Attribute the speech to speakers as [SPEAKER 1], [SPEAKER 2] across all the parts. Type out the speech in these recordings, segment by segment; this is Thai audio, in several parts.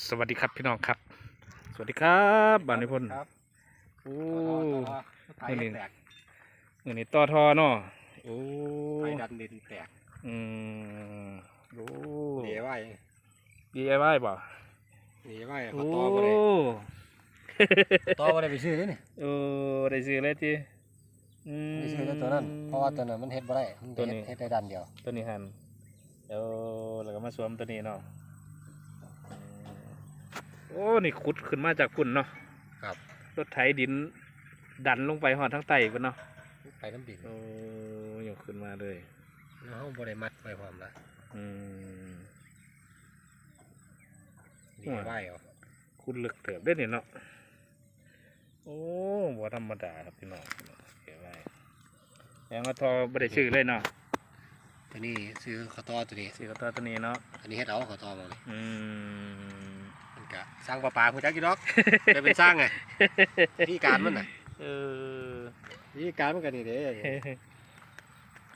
[SPEAKER 1] สวัสดีครับพี่น้องครับ สวัสดีครับบานนิพนธ์
[SPEAKER 2] ครับ
[SPEAKER 1] โอ้
[SPEAKER 2] ไทยแตก
[SPEAKER 1] เงินนี่ต่อทอเนาะโอ้
[SPEAKER 2] ไทยดันดินแตก
[SPEAKER 1] อืมโอ้
[SPEAKER 2] เหนียวไว้
[SPEAKER 1] ดีไอ้ไว้บ่
[SPEAKER 2] เหนียวไว้
[SPEAKER 1] โอ้
[SPEAKER 2] เขาต่อมาเลยต่อมาเลยไปซื้อนี่
[SPEAKER 1] โอ้ได้ซื้อเลยจีอืม
[SPEAKER 2] ไปซื้อแล้วตัวนั้นเพราะว่าตัวนั้นมันเฮ็ดบ่ได้มัน
[SPEAKER 1] ตัวนี้
[SPEAKER 2] เฮ็ดเฮ็ดได้ดันเดียว
[SPEAKER 1] ตัวนี้หันเดี๋ยวแล้วก็มาสวมตัวนี้เนาะอืม โอ้นี่ขุดขึ้นมาจากฝุ่นเนาะ
[SPEAKER 2] ครับ
[SPEAKER 1] รถไถดินดันลงไปหอดทั้งไตกันเนาะ
[SPEAKER 2] ไปน้ำดิน
[SPEAKER 1] โอ้ยกขึ้นมาเลย
[SPEAKER 2] แล้วเขาบ่ได้มัดไว้พร้อมละ
[SPEAKER 1] อืม
[SPEAKER 2] เหนียวไว้เอา
[SPEAKER 1] คุณลึกเติบได้เนี่ยเนาะโอ้บ่ธรรมดาครับพี่น้องเก็บไว้ยังก็ทอบ่ได้ชื่อเลยเนาะ
[SPEAKER 2] ตัวนี้ซื้อเขาต่อตัวนี้
[SPEAKER 1] ชื่อก็ตัวตัวนี้เนาะ
[SPEAKER 2] อันนี้เฮ็ดเอาเขาต่อมาเลย
[SPEAKER 1] อืม
[SPEAKER 2] มันก็สร้างปลาปลาผู้จักกี่ดอกจะเป็นสร้างไงวิธีการมันน่ะ
[SPEAKER 1] เออ
[SPEAKER 2] วิธีการมันก็นี่เด้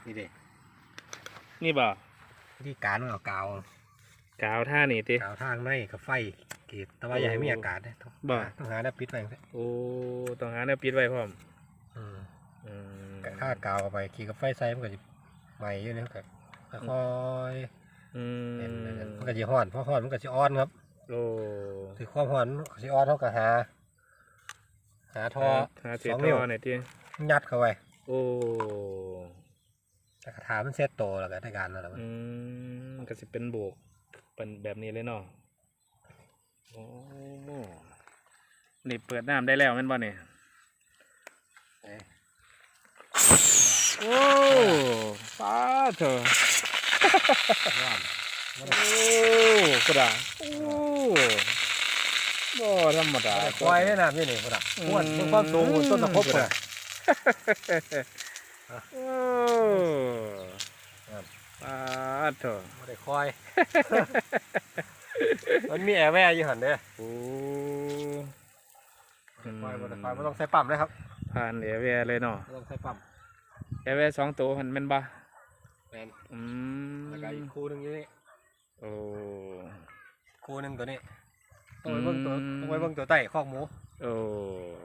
[SPEAKER 2] นี่เด้
[SPEAKER 1] นี่บ่
[SPEAKER 2] วิธีการมันเอากาว
[SPEAKER 1] กาวท่านี่ติ
[SPEAKER 2] กาวทางในกับไฟกรีดแต่ว่าอย่าให้มีอากาศนะต้อง
[SPEAKER 1] บ่
[SPEAKER 2] ต้องหาแนวปิดไว้
[SPEAKER 1] โอ้ต้องหาแนวปิดไว้พร้อม
[SPEAKER 2] อืม
[SPEAKER 1] อืม
[SPEAKER 2] กะค่ากาวเข้าไปขี่กับไฟใส่มันก็จะไหม้อยู่นะครับค่อย
[SPEAKER 1] อื
[SPEAKER 2] ๆเป็น
[SPEAKER 1] ม
[SPEAKER 2] มันก็จะฮ้อนเพราะฮ้อนมันก็จะอ่อนครับ
[SPEAKER 1] โอ้
[SPEAKER 2] ถือความฮ้อนมันก็จะอ่อนเท่ากับหา หาท่อ
[SPEAKER 1] หาเสีย
[SPEAKER 2] สอง
[SPEAKER 1] ท่
[SPEAKER 2] นิ้ว
[SPEAKER 1] อหน่อยติ
[SPEAKER 2] ยัดเข้าไป
[SPEAKER 1] โอ้
[SPEAKER 2] แต่กระถามันเซ็ตโตแล้วก็ได้การแล้วล่ะมัน
[SPEAKER 1] อืมมันก็สิเป็นโบกเป็นแบบนี้เลยเนาะโอ้นี่เปิดน้ำได้แล้วแม่นบ่เนี่ย
[SPEAKER 2] เอ้ย
[SPEAKER 1] โอ้ป้าเถอะ
[SPEAKER 2] ว่าน
[SPEAKER 1] โอ้กระดาโอ้บ่ธรรมดา
[SPEAKER 2] แต่ควายนี่นะพี่นี่พุ่นอะม้วนเพิ่งความสูงพุ่นต้นตะคบพุ่นอะ
[SPEAKER 1] โอ้
[SPEAKER 2] ครับ
[SPEAKER 1] ป้าเถอะ
[SPEAKER 2] บ่ได้ควายมันมีแอร์แวร์อยู่หั่นเด้อ
[SPEAKER 1] โอ้
[SPEAKER 2] ควายบ่ได้ควายบ่ต้องใส่ปั๊มเลยครับ
[SPEAKER 1] ผ่านเอเวียเลยเนาะ
[SPEAKER 2] บ่ต้องใส่ปั๊ม
[SPEAKER 1] เอเวียสองตัวมันเป็นบ่
[SPEAKER 2] แม่น
[SPEAKER 1] อืม
[SPEAKER 2] แล้วก็อีกคู่หนึงอยู่นี่
[SPEAKER 1] โอ้
[SPEAKER 2] คู่หนึงตัวนี้ต้องไปเบิ่งตัว
[SPEAKER 1] อืม
[SPEAKER 2] ต้องไปเบิ่งตัวใต้คอกหมู
[SPEAKER 1] โอ้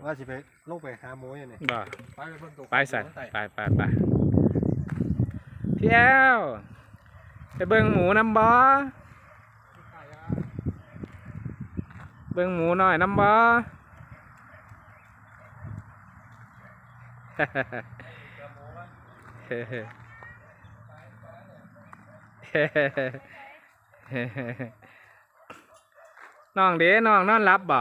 [SPEAKER 2] ว่าสิไปลงไปหาหมูอยู่นี่
[SPEAKER 1] บ่
[SPEAKER 2] ไปไปเบิ่งตัว
[SPEAKER 1] ไปสัตว์
[SPEAKER 2] ข้างใต้
[SPEAKER 1] ไปไปไปเที่ยวไปเบิ่งหมูน้ำบ่เบิ่งหมูหน่อยน้ำบ่ เฮ้เฮ้เฮ้เฮ้เฮ้ น้องเด้น้องนอนรับบ่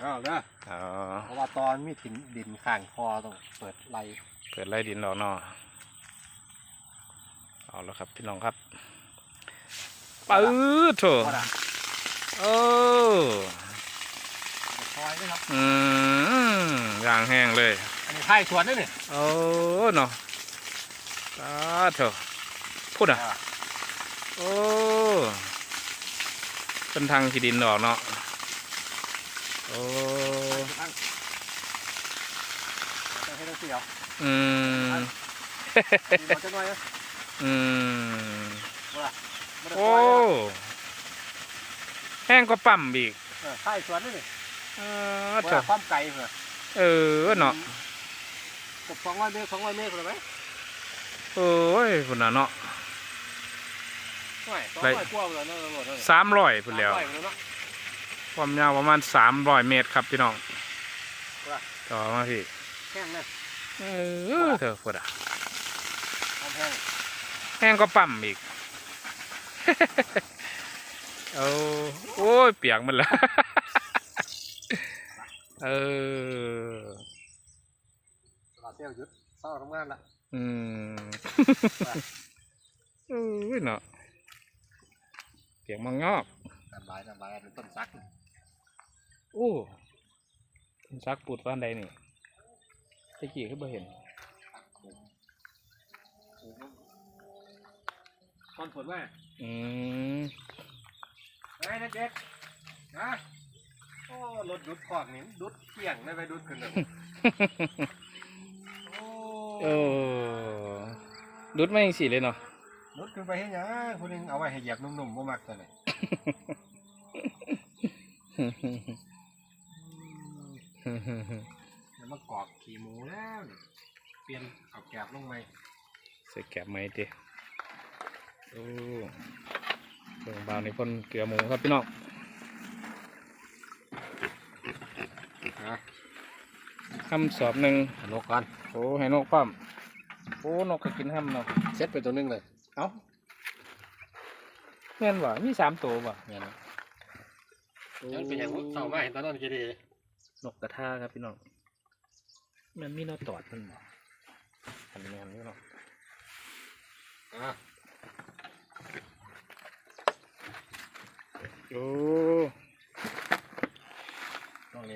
[SPEAKER 2] เอาเด้อ
[SPEAKER 1] อ๋อ
[SPEAKER 2] เพราะว่าตอนมีถิ่นดินข้างคอต้องเปิดไหล
[SPEAKER 1] เปิดไล่ดินหรอกเนาะเอาแล้วครับ พี่น้องครับปื๊ดโถ
[SPEAKER 2] พอดะ
[SPEAKER 1] โอ้
[SPEAKER 2] ค อยนะครับ
[SPEAKER 1] อืมอย่างแห้งเลย
[SPEAKER 2] อันนี้ไผ่สวนนี่นี่
[SPEAKER 1] โอ้เนาะปื๊ดโถพูดอะโอ้เป็นทางที่ดินดอกเนาะโอ้
[SPEAKER 2] จะให้ต้องเสียว
[SPEAKER 1] อืม
[SPEAKER 2] ดินมันจะน้อยนะ
[SPEAKER 1] อืม
[SPEAKER 2] บ่ได้
[SPEAKER 1] โอ้
[SPEAKER 2] คอยนะ
[SPEAKER 1] แห้งก็ปั่มอีก
[SPEAKER 2] เออไผ่สวนนี่นี่
[SPEAKER 1] เออ
[SPEAKER 2] บ่
[SPEAKER 1] เถ
[SPEAKER 2] ได้
[SPEAKER 1] อะ
[SPEAKER 2] ความไกลเพื่อ
[SPEAKER 1] เออเนาะ
[SPEAKER 2] เกับสองร้อยเมตรสองร้อยเมตรคนละไหม
[SPEAKER 1] โอ้ยพุ่นน่ะเนาะ
[SPEAKER 2] ไม่สอง
[SPEAKER 1] ไร
[SPEAKER 2] ร้อยกว่าเลยนะตำรวจเท่าไหร่
[SPEAKER 1] สามร้อยพุ่นแล้ว
[SPEAKER 2] สามร้อยพุ่นแล้วเนาะ
[SPEAKER 1] ความยาวประมาณสามร้อยเมตรครับพี่น้อง
[SPEAKER 2] ว่า
[SPEAKER 1] ต่อมาพี่
[SPEAKER 2] แห้งนะ
[SPEAKER 1] เออเถอะพุ่นอะ
[SPEAKER 2] ความแห้ง
[SPEAKER 1] แห้งก็ปั่มอีกเอาโอ้ยเปียกมันละ เออ
[SPEAKER 2] ตลาดเซลล์หยุดเศร้าทำงานละ
[SPEAKER 1] อืมเอ้ยเนาะเปียกมังงอก
[SPEAKER 2] สบายสบายเป็นต้นซัก
[SPEAKER 1] โอ้คุณซักปูดฟ้านใดนี่ตะกี้ขึ้นมาเห็น
[SPEAKER 2] ตอนฝนว่า
[SPEAKER 1] อืม
[SPEAKER 2] ไอ้เด็กๆนะโอ้รถดุดขอกนี่ดุดเกี่ยงได้ไปดุดขึ้นเลย
[SPEAKER 1] โอ้ดุดไม่ยังสีเลยเนาะ
[SPEAKER 2] รถขึ้นไปให้ยังคนนึงเอาไว้ให้เหยียบนุ่มๆบ่มักตัวนี้เดี๋ยวมากรอกขี่หมูแล้วนี่เปลี่ยนเอาแกบลงไหม
[SPEAKER 1] ใส่แกบไหมดิโอ้เบิ่งเบาวในพ่นเกลือหมูครับพี่น้อง
[SPEAKER 2] ฮะ
[SPEAKER 1] คำสอบหนึ่ง
[SPEAKER 2] นกก่อน
[SPEAKER 1] โอ้ให้นกความโอ้นกก็กินห้ำเนาะ
[SPEAKER 2] เซ็ตไปตัวหนึงเลย
[SPEAKER 1] เอ้าแม่นว่ะมีสามตัวว่ะ
[SPEAKER 2] เนี่ยนะฉันเป็นอย่างเศร้ามากเห็นตอนนั้นกี่ดี
[SPEAKER 1] นกกระทาครับพี่น้องมันมีนอตอดมันบ่อันนี้อันนี้เนาะ
[SPEAKER 2] อะ
[SPEAKER 1] โอ้
[SPEAKER 2] ตรงนี้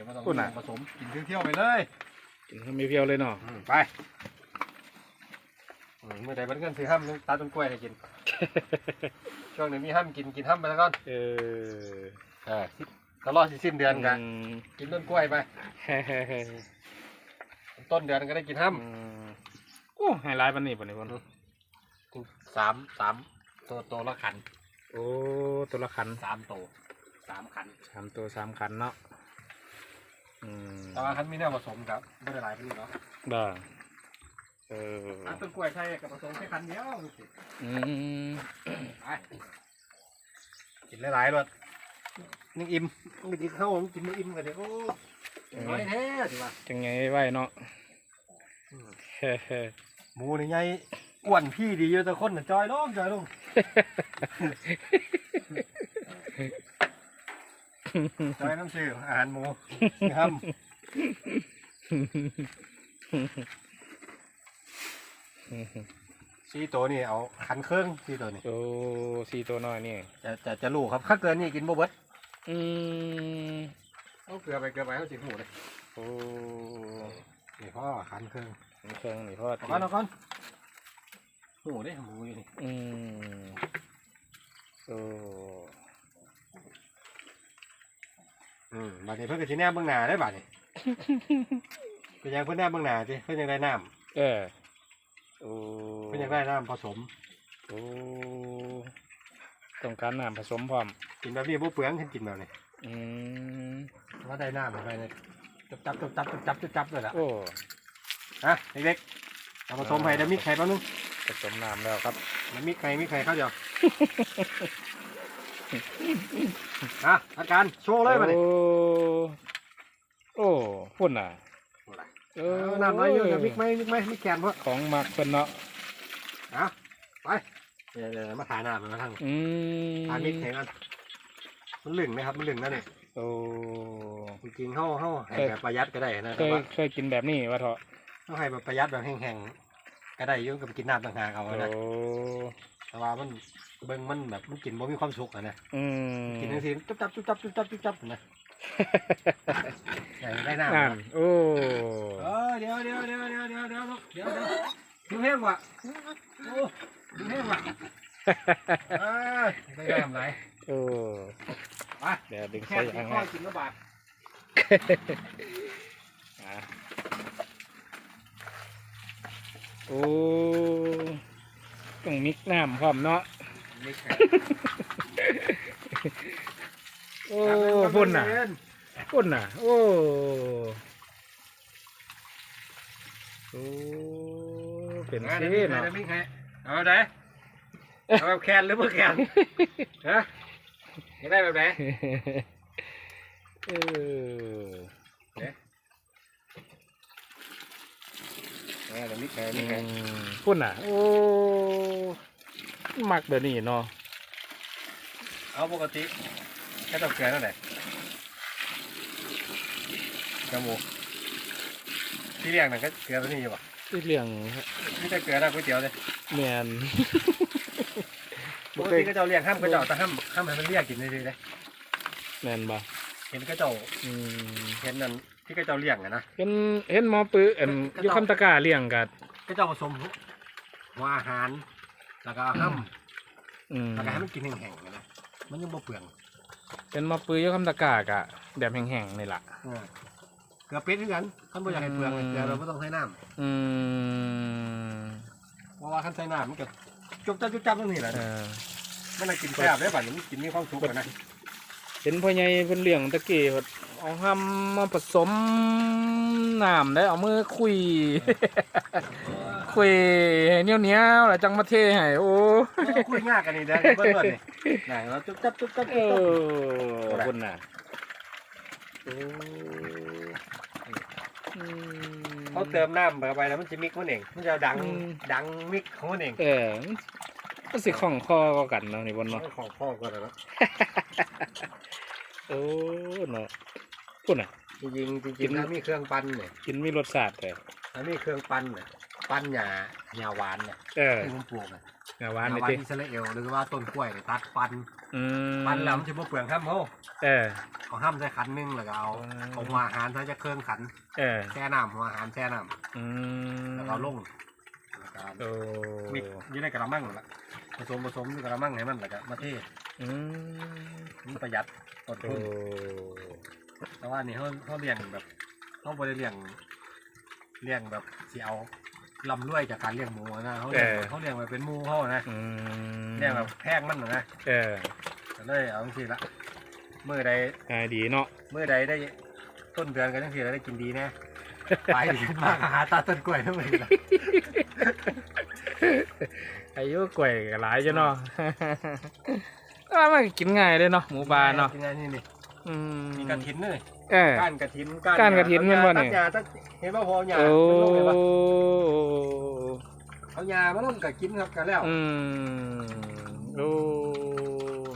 [SPEAKER 2] ไม่ต้อง
[SPEAKER 1] คุณน่ะ
[SPEAKER 2] ผสมกินเที่ยวๆไปเลย
[SPEAKER 1] กินให้ไม่เพียวเลยเนาะ
[SPEAKER 2] อืมไปอืมเมื่อใดมันเงินซื้อห้ามตาต้นกล้วยให้กิน ช่วงนี้มีห้ามกินกินห้ามไปแล้วก่อน
[SPEAKER 1] เออ
[SPEAKER 2] อ่าตลอดสิสิ้นเดือนกัน
[SPEAKER 1] อืม
[SPEAKER 2] กินต้นกล้วยไป
[SPEAKER 1] เฮ้เฮ้เฮ้
[SPEAKER 2] ต้นเดือนก็ได้กินห้าม
[SPEAKER 1] อืมโอ้ไฮไลท์ปันนี่ปันนี่ปัน
[SPEAKER 2] สามสามตัวตัวละขัน
[SPEAKER 1] โอ้ตัวละขัน
[SPEAKER 2] สามตัวสามขัน
[SPEAKER 1] สามตัวสามขันเนาะ อืม
[SPEAKER 2] แต่ว่าขันมีแนวผสมครับไม่ได้หลายปีเนาะ
[SPEAKER 1] ได้เออ
[SPEAKER 2] อะต้นกล้วยใช่กับผสมแค่ขันเดียวดูสิ
[SPEAKER 1] อืม
[SPEAKER 2] ไปกินหลายๆรสนึงอิ่มมึงกินข้าวมึงกินไม่อิ่มกันเดี๋ยวโอ้น้อยแท้สิวะ
[SPEAKER 1] จังไงไว้เนาะเฮ้เฮ้
[SPEAKER 2] หมูนี่ไงอ้วนพี่ดีอยู่แต่คนน่ะจอยลงจอยลง จอยน้ำซื้ออาหารหมูครับสี่ตัวนี่เอาขันเครื่องสี่ตัวนี่
[SPEAKER 1] โอ้สี่ตัวน้อยนี่
[SPEAKER 2] จะจะจะลูกครับถ้าเกินนี่กินบ่เบิด
[SPEAKER 1] อืม
[SPEAKER 2] เอาเกลือไปเกลือไปเอาจิหมูเลย
[SPEAKER 1] โอ้
[SPEAKER 2] นี่พ่อขันเครื่อง
[SPEAKER 1] เครื่องนี่พ่อ
[SPEAKER 2] เอาก่อนเอาก่อนหมูได้หมูอยู่นี่
[SPEAKER 1] อืมโอ้
[SPEAKER 2] อืมบาดนี้เพิ่นก็สิแนบเบื้องหน้าได้บาดนี้ เป็นยังเพิ่นแนบเบื้องหน้าสิเพิ่นยังได้น้
[SPEAKER 1] เออโอ้ำ
[SPEAKER 2] เพิ่นยังได้น้ำผสม
[SPEAKER 1] โอ้ต้องการน้ำผสมพร้อม
[SPEAKER 2] กินแบบนี้บ่เปลืองเพิ่นกินแบบนี้
[SPEAKER 1] อืม
[SPEAKER 2] ว่าได้น้ำไปเลยจับจับจับจับจับจับจับจับเลยล่ะ
[SPEAKER 1] โอ้
[SPEAKER 2] ฮะเด็กๆเอาผสมให้เดี๋ยวมีไข่แป๊บนึง
[SPEAKER 1] ผสมน้ำแล้วครับ
[SPEAKER 2] มันมีไข่มีไข่เข้าเดียว อะอาการโชว์เลยมาดิ
[SPEAKER 1] โอ้โอ้พุ่นน่ะเออ
[SPEAKER 2] เอาน้ำน้อยเยอะเดี๋ยวมิกไหมมิกไหมมิกแกนเพราะ
[SPEAKER 1] ของมักเพิ่นเนาะ
[SPEAKER 2] อะไปเดี๋ยวเดี๋ยวมาถ่ายหน้ามันมาทาง
[SPEAKER 1] อืม
[SPEAKER 2] ถ่ายมิกแข่งกันมันลึงนะครับมันลึงนะนี่
[SPEAKER 1] โอ้
[SPEAKER 2] จริงๆเข้าเข้าให้
[SPEAKER 1] เคย
[SPEAKER 2] แบบประหยัดก็ได้นะ
[SPEAKER 1] เค
[SPEAKER 2] แต่
[SPEAKER 1] ย
[SPEAKER 2] ว่า
[SPEAKER 1] เคยกินแบบนี้วะเถาะ
[SPEAKER 2] ต้องให้แบบประหยัดแบบแห้งๆก็ได้อยุ่งกับกินน้ำต่างหากเอา
[SPEAKER 1] โอ้
[SPEAKER 2] นะแต่ว่ามัน เบิ่งมันแบบมันกินบ่มีความสุขอะนะ
[SPEAKER 1] อืม
[SPEAKER 2] กินทั้งทีจุ๊บจับจุ๊บจับจุ๊บจับจุ๊บจับนะอย่างได้น้ำ
[SPEAKER 1] นั่
[SPEAKER 2] นะ
[SPEAKER 1] นโอ้
[SPEAKER 2] เออเดี๋ยวเดี๋ยวเดี๋ยวเดี๋ยวเดี๋ยวเดี๋ยวเดี๋ยวเดี๋ยวดูแห้งว่ะโอ้ดูแห้งว่ะเออได้น้ำไหล
[SPEAKER 1] โอ้
[SPEAKER 2] ไป
[SPEAKER 1] เดี๋ยวดึง
[SPEAKER 2] แค่
[SPEAKER 1] ใส่
[SPEAKER 2] กิ
[SPEAKER 1] ทานง
[SPEAKER 2] ข้า
[SPEAKER 1] ให้
[SPEAKER 2] วกินกระบาด
[SPEAKER 1] อะโอ้ต้องมิกน้ำพร้อมเนาะ
[SPEAKER 2] ไม่แข็
[SPEAKER 1] โอ้พุ่นน่ะพุ่นน่ะ โอ้โอ้เป็น
[SPEAKER 2] เอา
[SPEAKER 1] สิ
[SPEAKER 2] เดี๋ยว
[SPEAKER 1] เนาะ
[SPEAKER 2] มีใครเอาไหนเอาแบบแคนหรือเปล่าแคนฮะอยากได้แบบไหน
[SPEAKER 1] เออ
[SPEAKER 2] เออเดี๋ยวมีใคร
[SPEAKER 1] อื
[SPEAKER 2] มีใคร
[SPEAKER 1] มพุ่นน่ะ โอ้ มักเดี๋ยวนี้เนาะ
[SPEAKER 2] เอาปกติแค่ต้องเกลือเท่าไหร่จมูกที่เรียกนั่นก็เกลือตัวนี้อยู่ป่ะ
[SPEAKER 1] ที่เรื่อง
[SPEAKER 2] ไม่ใช่เกลือนะก๋วยเตี๋ยวเลย
[SPEAKER 1] แมน
[SPEAKER 2] ปกติก็เจ้าเรียกห้ามก็เจ้าแต่ห้ามห้ามให้มันเรียกกินเลยเลย
[SPEAKER 1] แมนบ่
[SPEAKER 2] เห็นก็เจ้า
[SPEAKER 1] อืม
[SPEAKER 2] เห็นนั่นที่ก็เจ้าเลี้ยงอะนะ
[SPEAKER 1] เห็นเห็นหมอปื้อเอ็ม
[SPEAKER 2] ก็
[SPEAKER 1] อยุ
[SPEAKER 2] ต้อง
[SPEAKER 1] คำตะกร้าเลี้ยงกัด
[SPEAKER 2] ก็เจ้าผสมหัวอาหาร แล้วก็ห้าม
[SPEAKER 1] อืม
[SPEAKER 2] แล้วก็ให้มันกินแห้งๆนะมันยังบ่เปลือง
[SPEAKER 1] เป็นหมอปื้ออยุคำตะกร้ากะแบบแห้งๆนี่ล่ะ
[SPEAKER 2] เออเกลือเป็ดคือกันคันบ่อยากให้เปลืองเลยเกลือเราไม่ต้องใส่น้
[SPEAKER 1] อืมำ
[SPEAKER 2] เพราะว่าคันใส่น้ำมันก็จุบจับจุบจับตรงนี้แหละ
[SPEAKER 1] เออ
[SPEAKER 2] มันน่ะกินแซ่บได้ป่ะนี่มันกินมีความสุขอะนะ
[SPEAKER 1] เห็นพ่อใหญ่เพิ่นเลี้ยงตะกี้เพิ่นเอาห้ำมาผสมน้ำได้เอามือคุย คุยให้เหนียวเหนียวๆแล้วจังมาเทให้โอ้
[SPEAKER 2] คุยยากกันนี่เด้อเบิ่งก่อนนี่ไหนเราจุบจับจุบจับ
[SPEAKER 1] เอ
[SPEAKER 2] จุบจับ
[SPEAKER 1] อคุณน่ะโอ้อืม
[SPEAKER 2] เขาเติมน้ำเข้าไปแล้วมันจะมิกมันเองมันจะดัง
[SPEAKER 1] อืม
[SPEAKER 2] ดังมิกของมันเอง
[SPEAKER 1] เออมันสิของคอก็กันเนาะนี่บนเนาะ
[SPEAKER 2] ของพ่อก็แล้ว
[SPEAKER 1] โอ้เนาะคุณน่ะ
[SPEAKER 2] จริงๆจริงๆถ้ามีเครื่องปั้นเนี่ย
[SPEAKER 1] กินมีรสชาติแต่
[SPEAKER 2] ถ้ามีเครื่องปั้นเนี่ย ปั้นหญ้าหญ้าหวานเนี่ย
[SPEAKER 1] เออ
[SPEAKER 2] ที่ผมปลูกเนี่ย
[SPEAKER 1] งา
[SPEAKER 2] ห
[SPEAKER 1] หวาน
[SPEAKER 2] ญ้า
[SPEAKER 1] นี่
[SPEAKER 2] หวาน
[SPEAKER 1] ติ
[SPEAKER 2] อิสราเอลหรือว่าต้นกล้วยเนี่ยตัดปั้น
[SPEAKER 1] อืม
[SPEAKER 2] ปั้นแล้วมันจะบ่เปลืองครับโม
[SPEAKER 1] เออ
[SPEAKER 2] เอาห้ามใส่ขันหนึงแล้วก็เอา
[SPEAKER 1] อืม
[SPEAKER 2] เอาหัวอาหารใส่จะเครื่องขัน
[SPEAKER 1] เออ
[SPEAKER 2] แช่น้ำหัวอาหารแช่น้
[SPEAKER 1] อืำม
[SPEAKER 2] แล้วก็เอาลงแล้วก็
[SPEAKER 1] โอ้
[SPEAKER 2] มิกอยู่ในกระมังนั่นล่ะผสมผสมในกระมังให้มันแล้วก็มาเท
[SPEAKER 1] อืม
[SPEAKER 2] มันประหยัดต้น
[SPEAKER 1] โอ้
[SPEAKER 2] ทุน แต่ว่านี่เขาเขาเลี้ยงแบบเขาบริเลี้ยงเลี้ยงแบบสิเอา ลำรวยจากการเลี้ยงหมูนะเขาเลี้ยงเขาเลี้ยงไว้เป็นหมูเขานะ
[SPEAKER 1] อืม
[SPEAKER 2] เลี้ยงแบบแพงมันน่ะนะ
[SPEAKER 1] เออ
[SPEAKER 2] ก็เลยเอาจังซี่ละเมื่อใด
[SPEAKER 1] ง่ายดีเนาะ
[SPEAKER 2] เมื่อใดได้ต้นเดือนกันจังซี่แล้วได้กินดีแน่ไปลายเดือนมากหาตาต้นกล้วยทั้งหมดเลย
[SPEAKER 1] อายุกล้วยก็หลายจ้ะเนาะอ่ามันก็กินง่ายเลยเนาะหมูปลาเนาะ
[SPEAKER 2] กินง่ายนี่นี่
[SPEAKER 1] อืม
[SPEAKER 2] มีกระถินเลย
[SPEAKER 1] เออ
[SPEAKER 2] ก้านกระถิน
[SPEAKER 1] ก้านกฐินแม่นบ่นี่
[SPEAKER 2] ตัดหญ้าตัดเห็นว่าพอหญ้า
[SPEAKER 1] โอ้
[SPEAKER 2] มันลงเลยปะเอาหญ้ามาลงกับกินครับกันแล้ว
[SPEAKER 1] อืมโอ้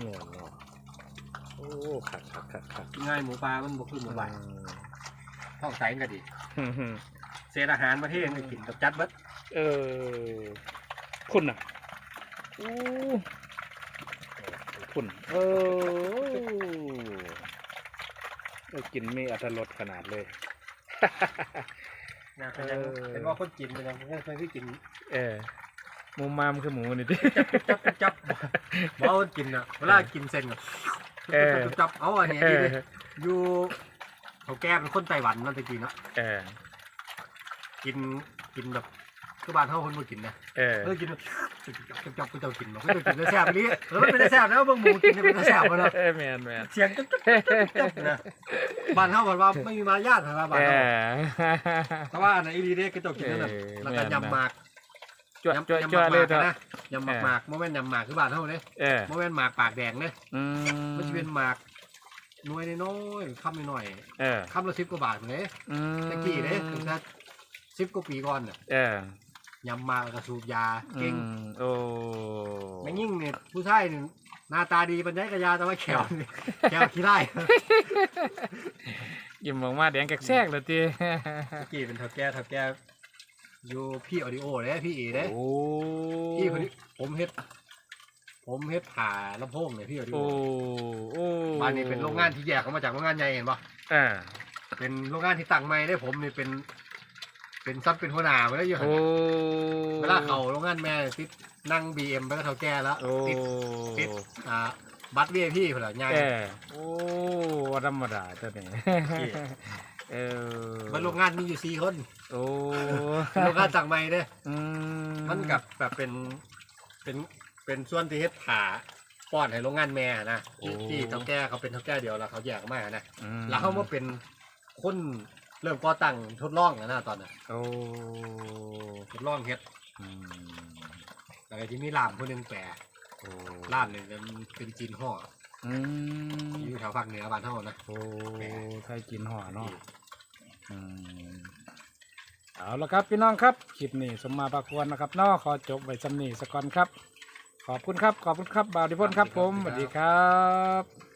[SPEAKER 1] แม่นเนาะโอ้ขัดขัดขัดขัด
[SPEAKER 2] ง่ายหมูปลามันบกขึ้นหมูปลาท้องใสมันก็ดี
[SPEAKER 1] อืมอืม
[SPEAKER 2] เศษอาหารประเทศมันกินกับจัดเบิด
[SPEAKER 1] เออคุณน่ะโอ้คุณเออเออ กินมีอัตรสขนาดเลย
[SPEAKER 2] นะเป็นยัง
[SPEAKER 1] เออ
[SPEAKER 2] เป็นว่าคนกินเป็นยังเป็นคนที่กิน
[SPEAKER 1] เออหมูมามคือหมูนี่ดิ
[SPEAKER 2] จับจับบ่เอากินอะเวลากินเส้นอะ
[SPEAKER 1] เออ
[SPEAKER 2] จับจับเอาอันนี้
[SPEAKER 1] เอ
[SPEAKER 2] ดี
[SPEAKER 1] อ
[SPEAKER 2] เลยอยู่เขาแก้เป็นคนไต้หวันนั่นตะกี้เนาะ
[SPEAKER 1] เออ
[SPEAKER 2] กินกินแบบคือบ้านเฮาคนบ่กินนะ
[SPEAKER 1] เออ
[SPEAKER 2] เออกินแบบ จับจับจับเจ้ากินบ่เจ้ากินได้แซ่บนี้เออมันเป็นได้แซ่บแล้วเบิ่งหมูกินเป็นได้แซ่บบ่เนาะ
[SPEAKER 1] เออแมนแมน
[SPEAKER 2] เสียงจับจับจับนะบ้านเฮาบอกว่าไม่มีมารยาทเหรอบ้าน
[SPEAKER 1] เอ
[SPEAKER 2] เฮา
[SPEAKER 1] อ
[SPEAKER 2] แต่ว่าอันไหนอีหลีเด้ก็เจ้ากินนั่นน่ะ
[SPEAKER 1] เออ
[SPEAKER 2] แล้วก็
[SPEAKER 1] แม่นนะ
[SPEAKER 2] ยำหมาก
[SPEAKER 1] จ้วจ้ว
[SPEAKER 2] ยำ
[SPEAKER 1] จ้ว
[SPEAKER 2] หมาก
[SPEAKER 1] เลย
[SPEAKER 2] ๆ
[SPEAKER 1] เถอะ
[SPEAKER 2] นะยำหมากหมากโมเมนต์ยำหมากคือบ้านเฮาเด้
[SPEAKER 1] เออ
[SPEAKER 2] โมเมนต์หมากปากแดงเด้
[SPEAKER 1] อืม
[SPEAKER 2] มันจะเป็นหมากหน่วยน้อยๆคำน้อย
[SPEAKER 1] เออ
[SPEAKER 2] ๆคำละสิบกว่าบาทเด้
[SPEAKER 1] อืม
[SPEAKER 2] ตะกี้เด้ถึงถ้าสิบกว่าปีก่อนน่ะ
[SPEAKER 1] เออ ยำ
[SPEAKER 2] หมากกระสูบยา
[SPEAKER 1] อื
[SPEAKER 2] เก่ง
[SPEAKER 1] มโอ้
[SPEAKER 2] แม่งยิ่งเนี่ยผู้ชายนี่หน้าตาดีปัญญากระยาแต่ว่าแขวนี่แขวขี้ไล่
[SPEAKER 1] ยิ้มออกมาแดงแกกแซกเลยที
[SPEAKER 2] ตะกี้เป็นเท่าแก่เท่าแก่อยู่พี่ออดิโอเด้พี่เอเด้
[SPEAKER 1] โอ้
[SPEAKER 2] พี่คนนี้ผมเฮ็ด ผมเฮ็ดผ่าลำโพงเนี่ยพี่ออดิโอ
[SPEAKER 1] โอ้โอ้
[SPEAKER 2] บ้านนี้เป็นโรงงานที่แยกออกมาจากโรงงานใหญ่เห็นปะ
[SPEAKER 1] อ่า
[SPEAKER 2] เป็นโรงงานที่ตั้งใหม่ได้ผมนี่เป็น เป็นซับเป็นหัวหน้าไปแล้วอยู่หั่น
[SPEAKER 1] โอ้
[SPEAKER 2] เวลาเขาโรงงานแม่ติดนั่งบีเอ็มไปก็เท่าแก่แล้ว
[SPEAKER 1] โอ้
[SPEAKER 2] ติด ติด อ่าบัตรเวียพี่เพื่อนใหญ่
[SPEAKER 1] เออโอ้ว่าธรรมดาตัวนี้
[SPEAKER 2] พี่
[SPEAKER 1] เออ
[SPEAKER 2] มันโรงงานมีอยู่สี่คน
[SPEAKER 1] โอ้
[SPEAKER 2] เป็นโรงงานตั้งใหม่เด้
[SPEAKER 1] อืม
[SPEAKER 2] มันกับแบบเป็นเป็นเป็นส่วนที่เฮ็ดผ่าป้อนให้โรงงานแม่นะที่ที่เท่าแก่เขาเป็นเท่าแก่เดียวแล้วเขาแยกออกมานะ
[SPEAKER 1] อืม
[SPEAKER 2] แล้วเขามาเป็นคน เริ่มก่อตั้งทดลองแล้วนะตอนนั้น
[SPEAKER 1] โอ้
[SPEAKER 2] ทดลองเฮ็ด
[SPEAKER 1] อืม
[SPEAKER 2] แล้วก็ที่มีร้านคนหนึงแปร
[SPEAKER 1] โอ้
[SPEAKER 2] ร้านหนึ่งมันเป็นจีนห่อ
[SPEAKER 1] อืม
[SPEAKER 2] อยู่แถวภาคเหนือบ้านเฮานะ
[SPEAKER 1] โอ้ไทยกินห่อเนาะอืมเอาละครับพี่น้องครับคลิปนี้สมมาปากควรนะครับเนาะขอจบไว้สำนีสักก่อนครับ ขอบคุณครับขอบคุณครับบาวดิพนครับผมสวัสดีครับ